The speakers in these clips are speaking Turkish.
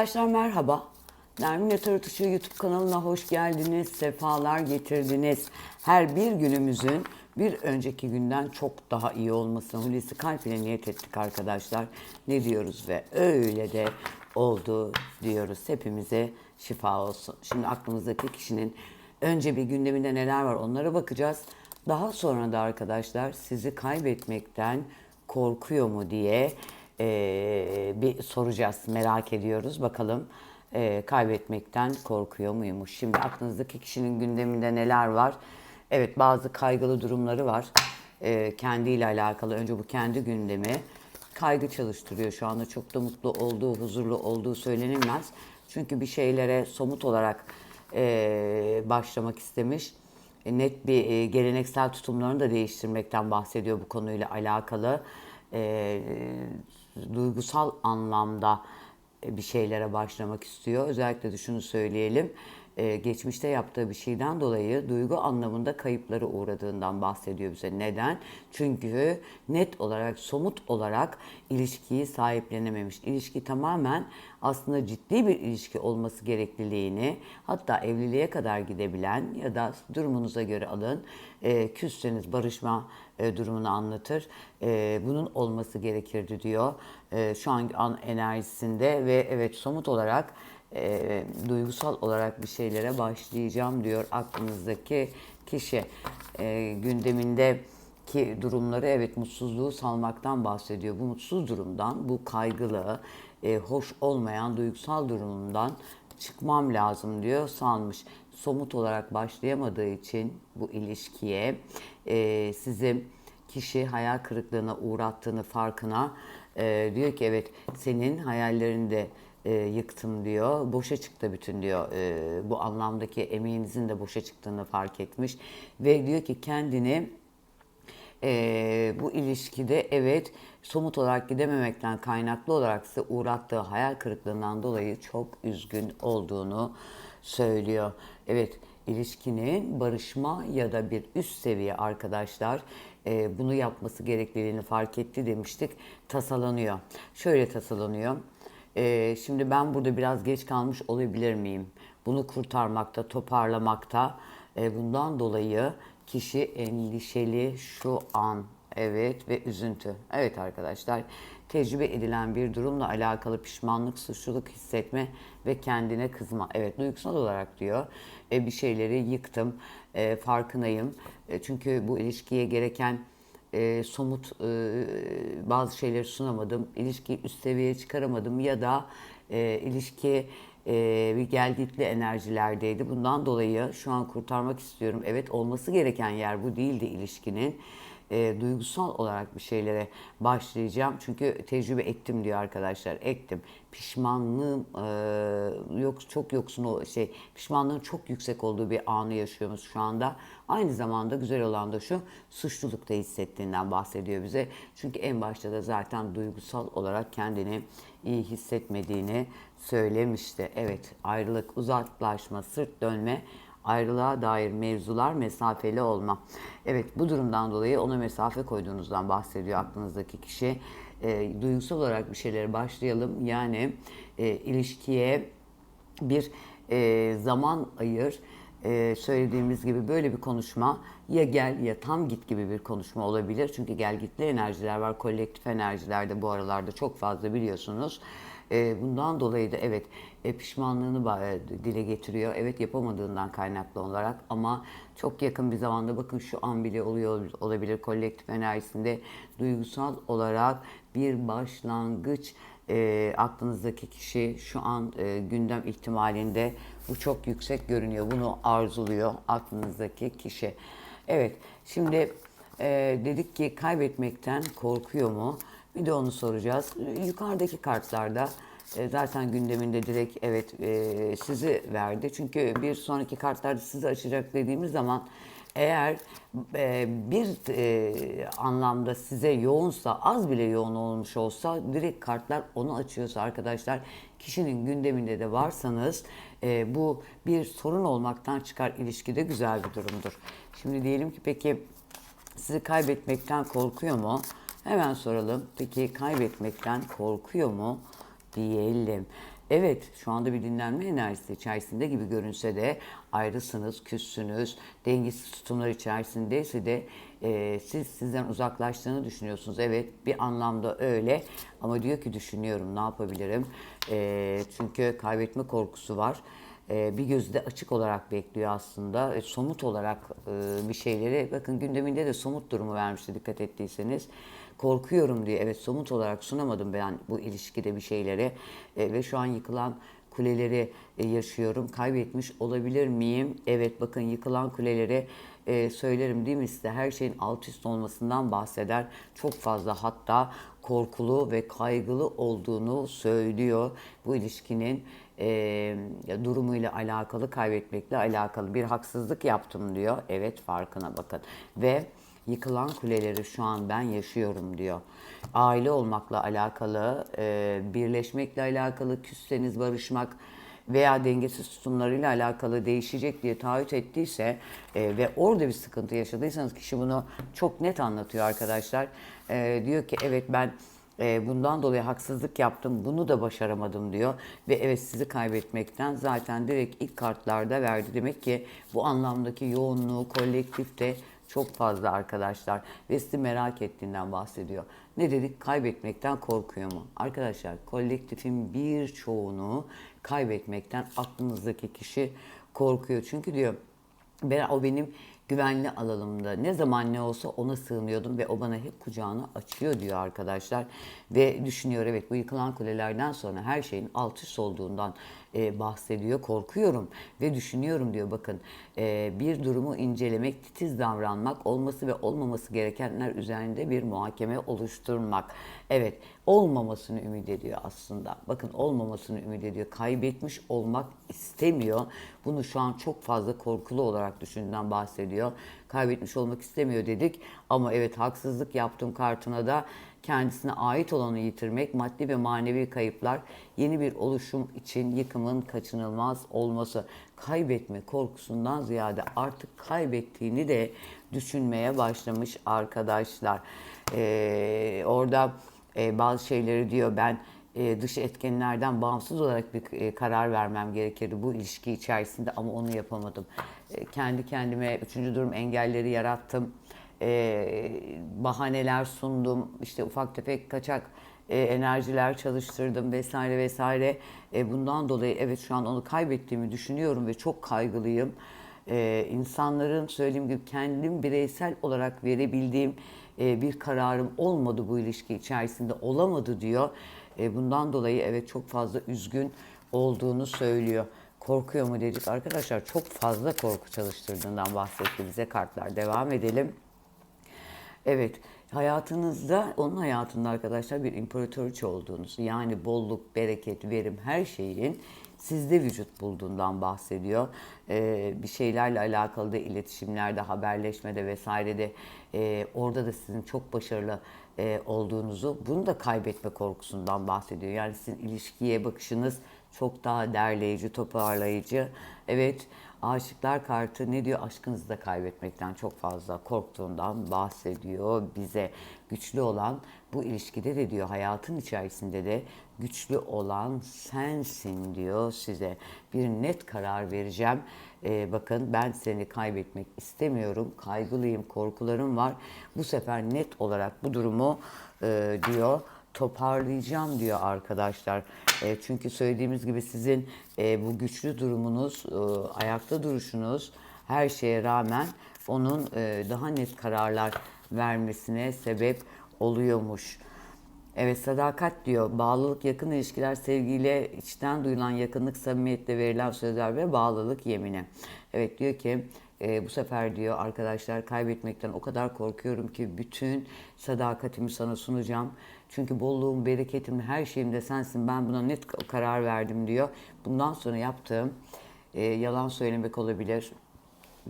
Arkadaşlar merhaba. Nermin Yatar Atışığı YouTube kanalına hoş geldiniz, sefalar getirdiniz. Her bir günümüzün bir önceki günden çok daha iyi olmasını Hulusi Kalp ile niyet ettik arkadaşlar. Ne diyoruz ve öyle de oldu diyoruz. Hepimize şifa olsun. Şimdi aklımızdaki kişinin önce bir gündeminde neler var onlara bakacağız. Daha sonra da arkadaşlar sizi kaybetmekten korkuyor mu diye ee, bir soracağız. Merak ediyoruz. Bakalım ee, kaybetmekten korkuyor muymuş? Şimdi aklınızdaki kişinin gündeminde neler var? Evet bazı kaygılı durumları var. Ee, kendiyle alakalı. Önce bu kendi gündemi. Kaygı çalıştırıyor şu anda. Çok da mutlu olduğu, huzurlu olduğu söylenilmez. Çünkü bir şeylere somut olarak ee, başlamak istemiş e, net bir e, geleneksel tutumlarını da değiştirmekten bahsediyor bu konuyla alakalı. E, duygusal anlamda e, bir şeylere başlamak istiyor. Özellikle de şunu söyleyelim. E, geçmişte yaptığı bir şeyden dolayı duygu anlamında kayıpları uğradığından bahsediyor bize. Neden? Çünkü net olarak, somut olarak ilişkiyi sahiplenememiş. İlişki tamamen aslında ciddi bir ilişki olması gerekliliğini, hatta evliliğe kadar gidebilen ya da durumunuza göre alın, e, küsseniz barışma e, durumunu anlatır. E, bunun olması gerekirdi diyor. E, şu an enerjisinde ve evet somut olarak e, duygusal olarak bir şeylere başlayacağım diyor aklınızdaki kişi. E, gündemindeki durumları evet mutsuzluğu salmaktan bahsediyor. Bu mutsuz durumdan, bu kaygılı, e, hoş olmayan duygusal durumdan çıkmam lazım diyor salmış. Somut olarak başlayamadığı için bu ilişkiye e, sizi kişi hayal kırıklığına uğrattığını farkına e, diyor ki evet senin hayallerini de e, yıktım diyor. Boşa çıktı bütün diyor. E, bu anlamdaki emeğinizin de boşa çıktığını fark etmiş. Ve diyor ki kendini e, bu ilişkide evet somut olarak gidememekten kaynaklı olarak size uğrattığı hayal kırıklığından dolayı çok üzgün olduğunu söylüyor. Evet ilişkinin barışma ya da bir üst seviye arkadaşlar e, bunu yapması gerekliliğini fark etti demiştik. Tasalanıyor. Şöyle tasalanıyor. E, şimdi ben burada biraz geç kalmış olabilir miyim? Bunu kurtarmakta, toparlamakta. E, bundan dolayı kişi endişeli şu an. Evet ve üzüntü. Evet arkadaşlar tecrübe edilen bir durumla alakalı pişmanlık, suçluluk hissetme ve kendine kızma. Evet duygusal olarak diyor e, bir şeyleri yıktım, e, farkındayım. E, çünkü bu ilişkiye gereken e, somut e, bazı şeyleri sunamadım. İlişkiyi üst seviyeye çıkaramadım ya da e, ilişki e, bir geldikli enerjilerdeydi. Bundan dolayı şu an kurtarmak istiyorum. Evet olması gereken yer bu değildi ilişkinin. E, duygusal olarak bir şeylere başlayacağım. Çünkü tecrübe ettim diyor arkadaşlar. Ettim. Pişmanlığım e, yok çok yoksun o şey pişmanlığın çok yüksek olduğu bir anı yaşıyoruz şu anda. Aynı zamanda güzel olan da şu suçlulukta hissettiğinden bahsediyor bize. Çünkü en başta da zaten duygusal olarak kendini iyi hissetmediğini söylemişti. Evet ayrılık, uzaklaşma, sırt dönme ayrılığa dair mevzular mesafeli olma. Evet bu durumdan dolayı ona mesafe koyduğunuzdan bahsediyor aklınızdaki kişi. E, duygusal olarak bir şeylere başlayalım. Yani e, ilişkiye bir e, zaman ayır. E, söylediğimiz gibi böyle bir konuşma ya gel ya tam git gibi bir konuşma olabilir. Çünkü gel gitli enerjiler var. Kolektif enerjilerde bu aralarda çok fazla biliyorsunuz. E, bundan dolayı da evet e, pişmanlığını ba- dile getiriyor. Evet yapamadığından kaynaklı olarak ama çok yakın bir zamanda bakın şu an bile oluyor olabilir kolektif enerjisinde duygusal olarak bir başlangıç e, aklınızdaki kişi şu an e, gündem ihtimalinde bu çok yüksek görünüyor. Bunu arzuluyor aklınızdaki kişi. Evet şimdi e, dedik ki kaybetmekten korkuyor mu? Bir de onu soracağız. Yukarıdaki kartlarda e, zaten gündeminde direkt evet e, sizi verdi. Çünkü bir sonraki kartlarda sizi açacak dediğimiz zaman eğer e, bir anlamda size yoğunsa, az bile yoğun olmuş olsa direkt kartlar onu açıyorsa arkadaşlar kişinin gündeminde de varsanız bu bir sorun olmaktan çıkar ilişkide güzel bir durumdur. Şimdi diyelim ki peki sizi kaybetmekten korkuyor mu? Hemen soralım. Peki kaybetmekten korkuyor mu? Diyelim. Evet, şu anda bir dinlenme enerjisi içerisinde gibi görünse de ayrısınız, küssünüz, dengesiz tutumlar içerisindeyse de e, siz sizden uzaklaştığını düşünüyorsunuz. Evet, bir anlamda öyle ama diyor ki düşünüyorum, ne yapabilirim? E, çünkü kaybetme korkusu var. E, bir gözü de açık olarak bekliyor aslında. Somut olarak e, bir şeyleri, bakın gündeminde de somut durumu vermişti dikkat ettiyseniz korkuyorum diye evet somut olarak sunamadım ben bu ilişkide bir şeyleri E, ve şu an yıkılan kuleleri e, yaşıyorum. Kaybetmiş olabilir miyim? Evet bakın yıkılan kuleleri söylerim değil mi size? Her şeyin alt üst olmasından bahseder. Çok fazla hatta korkulu ve kaygılı olduğunu söylüyor. Bu ilişkinin e, durumuyla alakalı, kaybetmekle alakalı bir haksızlık yaptım diyor. Evet farkına bakın. Ve Yıkılan kuleleri şu an ben yaşıyorum diyor. Aile olmakla alakalı, e, birleşmekle alakalı, küsseniz barışmak veya dengesiz tutumlarıyla alakalı değişecek diye taahhüt ettiyse e, ve orada bir sıkıntı yaşadıysanız kişi bunu çok net anlatıyor arkadaşlar. E, diyor ki evet ben e, bundan dolayı haksızlık yaptım, bunu da başaramadım diyor. Ve evet sizi kaybetmekten zaten direkt ilk kartlarda verdi. Demek ki bu anlamdaki yoğunluğu kolektifte çok fazla arkadaşlar ve sizi merak ettiğinden bahsediyor. Ne dedik? Kaybetmekten korkuyor mu? Arkadaşlar kolektifin birçoğunu kaybetmekten aklınızdaki kişi korkuyor. Çünkü diyor ben, o benim güvenli alanımda ne zaman ne olsa ona sığınıyordum ve o bana hep kucağını açıyor diyor arkadaşlar. Ve düşünüyor evet bu yıkılan kulelerden sonra her şeyin alt üst olduğundan e, bahsediyor. Korkuyorum ve düşünüyorum diyor bakın e, bir durumu incelemek, titiz davranmak, olması ve olmaması gerekenler üzerinde bir muhakeme oluşturmak. Evet olmamasını ümit ediyor aslında. Bakın olmamasını ümit ediyor. Kaybetmiş olmak istemiyor. Bunu şu an çok fazla korkulu olarak düşündüğünden bahsediyor. Kaybetmiş olmak istemiyor dedik ama evet haksızlık yaptım kartına da kendisine ait olanı yitirmek, maddi ve manevi kayıplar, yeni bir oluşum için yıkımın kaçınılmaz olması, kaybetme korkusundan ziyade artık kaybettiğini de düşünmeye başlamış arkadaşlar. Ee, orada e, bazı şeyleri diyor ben e, dış etkenlerden bağımsız olarak bir e, karar vermem gerekirdi bu ilişki içerisinde ama onu yapamadım. E, kendi kendime üçüncü durum engelleri yarattım e, bahaneler sundum, işte ufak tefek kaçak e, enerjiler çalıştırdım vesaire vesaire. E, bundan dolayı evet şu an onu kaybettiğimi düşünüyorum ve çok kaygılıyım. E, insanların söylediğim gibi kendim bireysel olarak verebildiğim e, bir kararım olmadı bu ilişki içerisinde olamadı diyor. E, bundan dolayı evet çok fazla üzgün olduğunu söylüyor. Korkuyor mu dedik arkadaşlar çok fazla korku çalıştırdığından bahsetti bize kartlar. Devam edelim. Evet, hayatınızda, onun hayatında arkadaşlar bir imparatoriçe olduğunuz, yani bolluk, bereket, verim her şeyin sizde vücut bulduğundan bahsediyor. Ee, bir şeylerle alakalı da iletişimlerde, haberleşmede vesairede e, orada da sizin çok başarılı e, olduğunuzu, bunu da kaybetme korkusundan bahsediyor. Yani sizin ilişkiye bakışınız çok daha derleyici, toparlayıcı. Evet, Aşıklar kartı ne diyor? Aşkınızı da kaybetmekten çok fazla korktuğundan bahsediyor bize. Güçlü olan bu ilişkide de diyor hayatın içerisinde de güçlü olan sensin diyor size. Bir net karar vereceğim. Ee, bakın ben seni kaybetmek istemiyorum. Kaygılıyım, korkularım var. Bu sefer net olarak bu durumu e, diyor toparlayacağım diyor arkadaşlar. E, çünkü söylediğimiz gibi sizin e, bu güçlü durumunuz, e, ayakta duruşunuz her şeye rağmen onun e, daha net kararlar vermesine sebep oluyormuş. Evet sadakat diyor. Bağlılık, yakın ilişkiler, sevgiyle içten duyulan yakınlık, samimiyetle verilen sözler ve bağlılık yemini. Evet diyor ki e, bu sefer diyor arkadaşlar kaybetmekten o kadar korkuyorum ki bütün sadakatimi sana sunacağım. Çünkü bolluğum, bereketim, her şeyimde sensin. Ben buna net karar verdim diyor. Bundan sonra yaptığım e, yalan söylemek olabilir.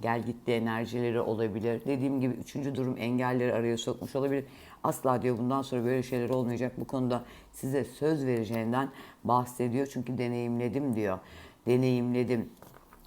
Gel gitti enerjileri olabilir. Dediğim gibi üçüncü durum engelleri araya sokmuş olabilir. Asla diyor bundan sonra böyle şeyler olmayacak. Bu konuda size söz vereceğinden bahsediyor. Çünkü deneyimledim diyor. Deneyimledim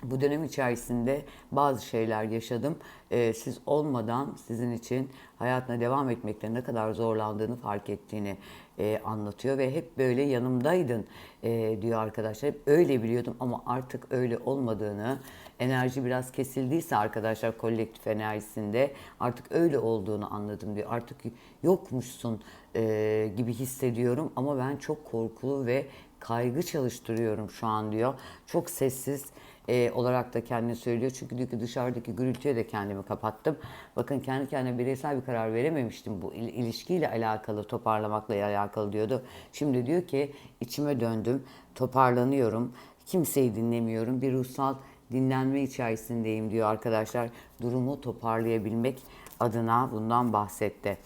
bu dönem içerisinde bazı şeyler yaşadım. Ee, siz olmadan sizin için hayatına devam etmekte ne kadar zorlandığını fark ettiğini e, anlatıyor ve hep böyle yanımdaydın e, diyor arkadaşlar. Hep öyle biliyordum ama artık öyle olmadığını, enerji biraz kesildiyse arkadaşlar kolektif enerjisinde artık öyle olduğunu anladım diyor. Artık yokmuşsun e, gibi hissediyorum ama ben çok korkulu ve kaygı çalıştırıyorum şu an diyor. Çok sessiz e, olarak da kendine söylüyor. Çünkü diyor ki dışarıdaki gürültüye de kendimi kapattım. Bakın kendi kendime bireysel bir karar verememiştim bu il- ilişkiyle alakalı, toparlamakla alakalı diyordu. Şimdi diyor ki içime döndüm, toparlanıyorum, kimseyi dinlemiyorum, bir ruhsal dinlenme içerisindeyim diyor arkadaşlar. Durumu toparlayabilmek adına bundan bahsetti.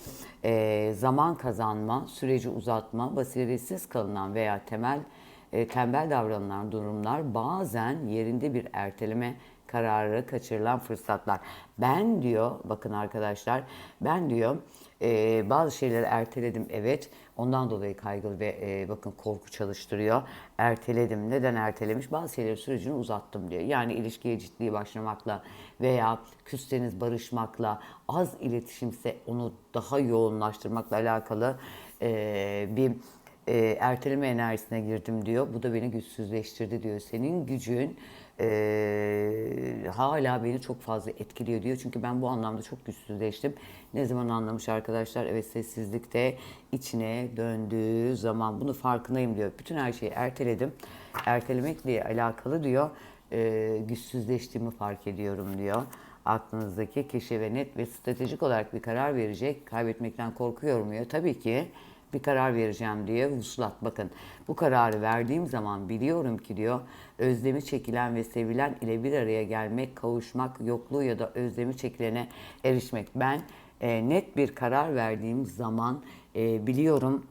E, zaman kazanma, süreci uzatma, basiretsiz kalınan veya temel e, tembel davranılan durumlar bazen yerinde bir erteleme kararı kaçırılan fırsatlar. Ben diyor, bakın arkadaşlar, ben diyor e, bazı şeyleri erteledim evet. Ondan dolayı kaygılı ve e, bakın korku çalıştırıyor. Erteledim. Neden ertelemiş? Bazı şeyleri sürecini uzattım diyor. Yani ilişkiye ciddi başlamakla veya küsteniz barışmakla, az iletişimse onu daha yoğunlaştırmakla alakalı e, bir e, erteleme enerjisine girdim diyor. Bu da beni güçsüzleştirdi diyor. Senin gücün e, hala beni çok fazla etkiliyor diyor. Çünkü ben bu anlamda çok güçsüzleştim. Ne zaman anlamış arkadaşlar? Evet sessizlikte içine döndüğü zaman bunu farkındayım diyor. Bütün her şeyi erteledim. Ertelemekle alakalı diyor. E, güçsüzleştiğimi fark ediyorum diyor aklınızdaki kişi ve net ve stratejik olarak bir karar verecek. Kaybetmekten korkuyorum diyor. Tabii ki bir karar vereceğim diye vuslat. Bakın bu kararı verdiğim zaman biliyorum ki diyor özlemi çekilen ve sevilen ile bir araya gelmek, kavuşmak, yokluğu ya da özlemi çekilene erişmek. Ben e, net bir karar verdiğim zaman e, biliyorum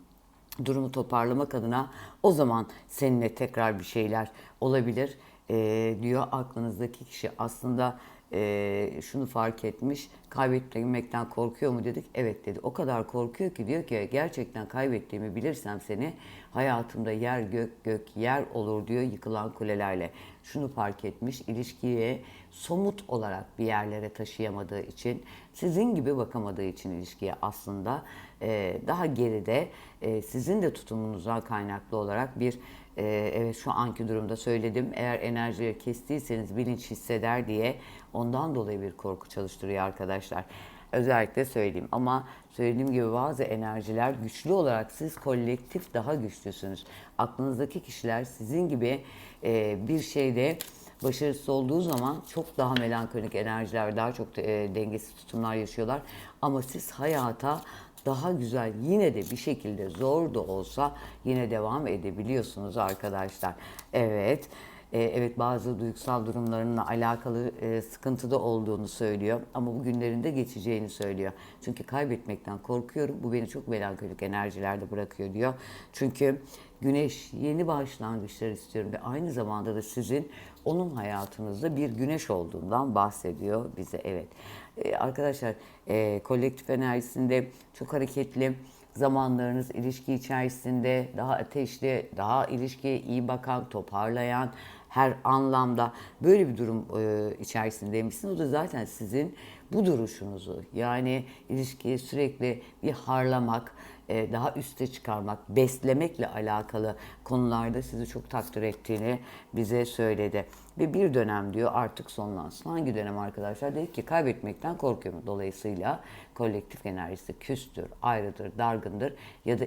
durumu toparlamak adına o zaman seninle tekrar bir şeyler olabilir e, diyor aklınızdaki kişi. Aslında e, şunu fark etmiş. Kaybetmekten korkuyor mu dedik. Evet dedi. O kadar korkuyor ki diyor ki gerçekten kaybettiğimi bilirsem seni hayatımda yer gök gök yer olur diyor yıkılan kulelerle. Şunu fark etmiş. ilişkiye somut olarak bir yerlere taşıyamadığı için sizin gibi bakamadığı için ilişkiye aslında e, daha geride e, sizin de tutumunuzdan kaynaklı olarak bir ee, evet şu anki durumda söyledim. Eğer enerjileri kestiyseniz bilinç hisseder diye ondan dolayı bir korku çalıştırıyor arkadaşlar. Özellikle söyleyeyim ama söylediğim gibi bazı enerjiler güçlü olarak siz kolektif daha güçlüsünüz. Aklınızdaki kişiler sizin gibi e, bir şeyde başarısız olduğu zaman çok daha melankolik enerjiler, daha çok e, dengesiz tutumlar yaşıyorlar. Ama siz hayata daha güzel yine de bir şekilde zor da olsa yine devam edebiliyorsunuz arkadaşlar. Evet. e, Evet bazı duygusal durumlarınla alakalı e, sıkıntıda olduğunu söylüyor ama bu günlerinde geçeceğini söylüyor. Çünkü kaybetmekten korkuyorum. Bu beni çok melankolik enerjilerde bırakıyor diyor. Çünkü güneş yeni başlangıçlar istiyorum ve aynı zamanda da sizin onun hayatınızda bir güneş olduğundan bahsediyor bize. Evet. Ee, arkadaşlar e, kolektif enerjisinde çok hareketli zamanlarınız ilişki içerisinde daha ateşli, daha ilişkiye iyi bakan, toparlayan her anlamda böyle bir durum e, içerisindeymişsiniz. O da zaten sizin bu duruşunuzu yani ilişkiyi sürekli bir harlamak, e, daha üste çıkarmak, beslemekle alakalı konularda sizi çok takdir ettiğini bize söyledi. Ve bir dönem diyor artık sonlansın. Hangi dönem arkadaşlar? Dedik ki kaybetmekten korkuyorum. Dolayısıyla kolektif enerjisi küstür, ayrıdır, dargındır ya da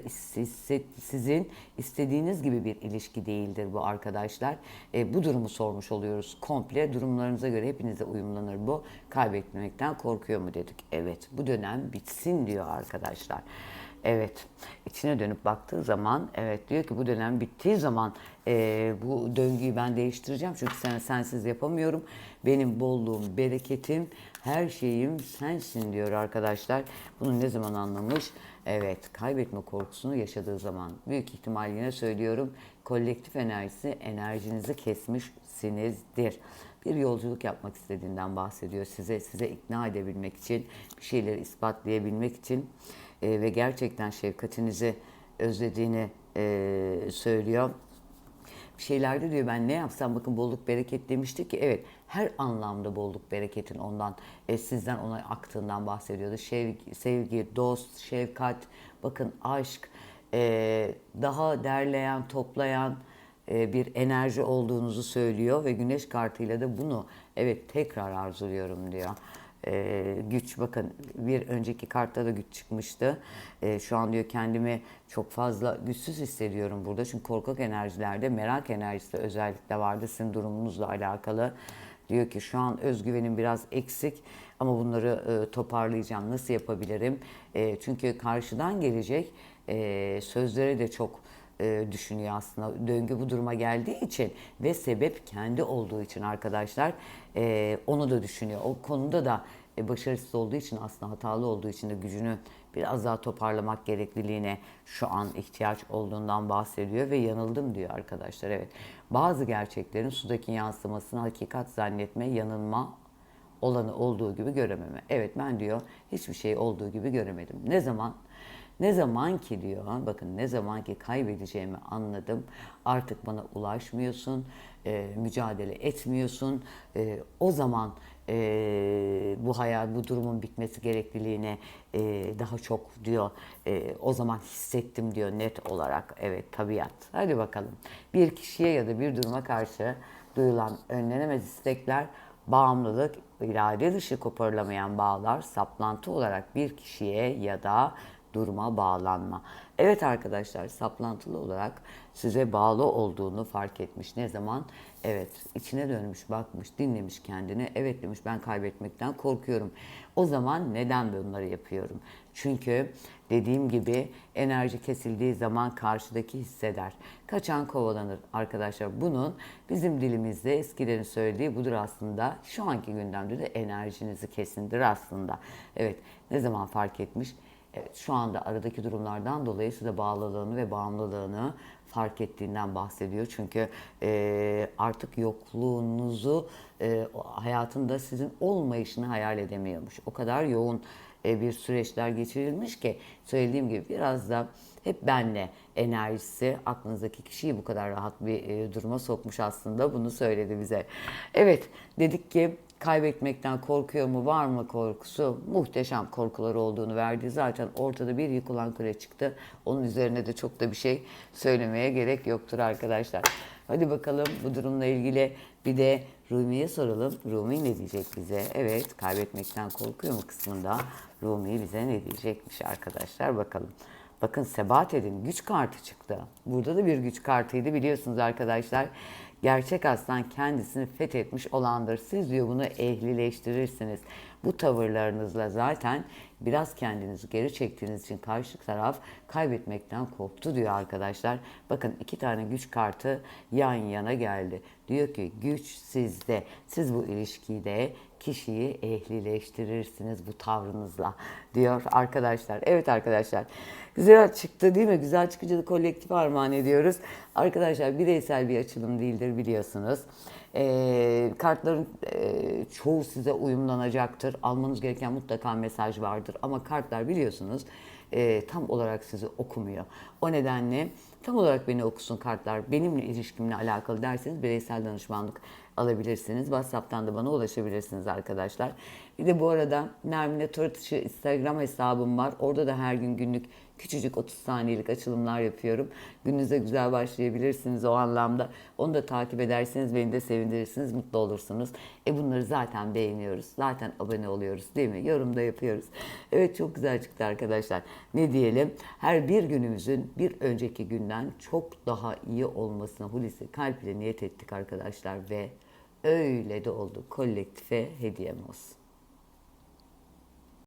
sizin istediğiniz gibi bir ilişki değildir bu arkadaşlar. E, bu durumu sormuş oluyoruz. Komple durumlarınıza göre hepinize uyumlanır bu. Kaybetmekten korkuyor mu dedik. Evet bu dönem bitsin diyor arkadaşlar. Evet, içine dönüp baktığı zaman evet diyor ki bu dönem bittiği zaman e, bu döngüyü ben değiştireceğim. Çünkü sen sensiz yapamıyorum. Benim bolluğum, bereketim, her şeyim sensin diyor arkadaşlar. Bunu ne zaman anlamış? Evet, kaybetme korkusunu yaşadığı zaman büyük ihtimal yine söylüyorum kolektif enerjisi enerjinizi kesmişsinizdir. Bir yolculuk yapmak istediğinden bahsediyor size, size ikna edebilmek için, bir şeyleri ispatlayabilmek için e, ve gerçekten şefkatinizi özlediğini e, söylüyor. bir şeylerde diyor ben ne yapsam bakın bolluk bereket demişti ki evet her anlamda bolluk bereketin ondan e, sizden ona aktığından bahsediyordu. Sevgi, sevgi, dost, şefkat, bakın aşk, e, daha derleyen, toplayan e, bir enerji olduğunuzu söylüyor ve güneş kartıyla da bunu evet tekrar arzuluyorum diyor. E, güç bakın bir önceki kartta da güç çıkmıştı. E, şu an diyor kendimi çok fazla güçsüz hissediyorum burada. Çünkü korkak enerjilerde merak enerjisi özellikle vardı sizin durumunuzla alakalı. Diyor ki şu an özgüvenim biraz eksik ama bunları e, toparlayacağım. Nasıl yapabilirim? E, çünkü karşıdan gelecek e, sözlere de çok e, düşünüyor aslında. Döngü bu duruma geldiği için ve sebep kendi olduğu için arkadaşlar e, onu da düşünüyor. O konuda da e, başarısız olduğu için aslında hatalı olduğu için de gücünü biraz daha toparlamak gerekliliğine şu an ihtiyaç olduğundan bahsediyor ve yanıldım diyor arkadaşlar. Evet bazı gerçeklerin sudaki yansımasını hakikat zannetme, yanılma olanı olduğu gibi görememe. Evet ben diyor hiçbir şey olduğu gibi göremedim. Ne zaman? Ne zaman ki diyor, bakın ne zaman ki kaybedeceğimi anladım, artık bana ulaşmıyorsun, e, mücadele etmiyorsun, e, o zaman e, bu hayal, bu durumun bitmesi gerekliliğine e, daha çok diyor, e, o zaman hissettim diyor net olarak, evet tabiat. Hadi bakalım, bir kişiye ya da bir duruma karşı duyulan önlenemez istekler, bağımlılık, irade dışı koparılamayan bağlar, saplantı olarak bir kişiye ya da duruma bağlanma. Evet arkadaşlar saplantılı olarak size bağlı olduğunu fark etmiş. Ne zaman? Evet içine dönmüş, bakmış, dinlemiş kendini. Evet demiş ben kaybetmekten korkuyorum. O zaman neden bunları yapıyorum? Çünkü dediğim gibi enerji kesildiği zaman karşıdaki hisseder. Kaçan kovalanır arkadaşlar. Bunun bizim dilimizde eskilerin söylediği budur aslında. Şu anki gündemde de enerjinizi kesindir aslında. Evet ne zaman fark etmiş? Evet, şu anda aradaki durumlardan dolayı size bağlılığını ve bağımlılığını fark ettiğinden bahsediyor. Çünkü e, artık yokluğunuzu e, hayatında sizin olmayışını hayal edemiyormuş. O kadar yoğun e, bir süreçler geçirilmiş ki söylediğim gibi biraz da hep benle enerjisi aklınızdaki kişiyi bu kadar rahat bir e, duruma sokmuş aslında bunu söyledi bize. Evet dedik ki kaybetmekten korkuyor mu var mı korkusu muhteşem korkuları olduğunu verdi. Zaten ortada bir yıkılan kule çıktı. Onun üzerine de çok da bir şey söylemeye gerek yoktur arkadaşlar. Hadi bakalım bu durumla ilgili bir de Rumi'ye soralım. Rumi ne diyecek bize? Evet kaybetmekten korkuyor mu kısmında Rumi bize ne diyecekmiş arkadaşlar bakalım. Bakın sebat edin güç kartı çıktı. Burada da bir güç kartıydı biliyorsunuz arkadaşlar. Gerçek aslan kendisini fethetmiş olandır. Siz diyor bunu ehlileştirirsiniz. Bu tavırlarınızla zaten biraz kendinizi geri çektiğiniz için karşı taraf kaybetmekten korktu diyor arkadaşlar. Bakın iki tane güç kartı yan yana geldi. Diyor ki güç sizde. Siz bu ilişkide kişiyi ehlileştirirsiniz bu tavrınızla diyor arkadaşlar. Evet arkadaşlar güzel çıktı değil mi? Güzel çıkınca da kolektif armağan ediyoruz. Arkadaşlar bireysel bir açılım değildir biliyorsunuz. E, kartların e, çoğu size uyumlanacaktır. Almanız gereken mutlaka mesaj vardır. Ama kartlar biliyorsunuz e, tam olarak sizi okumuyor. O nedenle tam olarak beni okusun kartlar, benimle ilişkimle alakalı derseniz bireysel danışmanlık alabilirsiniz. WhatsApp'tan da bana ulaşabilirsiniz arkadaşlar. Bir de bu arada Nermine Toratışı Instagram hesabım var. Orada da her gün günlük küçücük 30 saniyelik açılımlar yapıyorum. Gününüze güzel başlayabilirsiniz o anlamda. Onu da takip ederseniz beni de sevindirirsiniz, mutlu olursunuz. E bunları zaten beğeniyoruz. Zaten abone oluyoruz değil mi? Yorum da yapıyoruz. Evet çok güzel çıktı arkadaşlar. Ne diyelim? Her bir günümüzün bir önceki günden çok daha iyi olmasına Hulusi kalp niyet ettik arkadaşlar ve öyle de oldu. Kolektife hediyem olsun.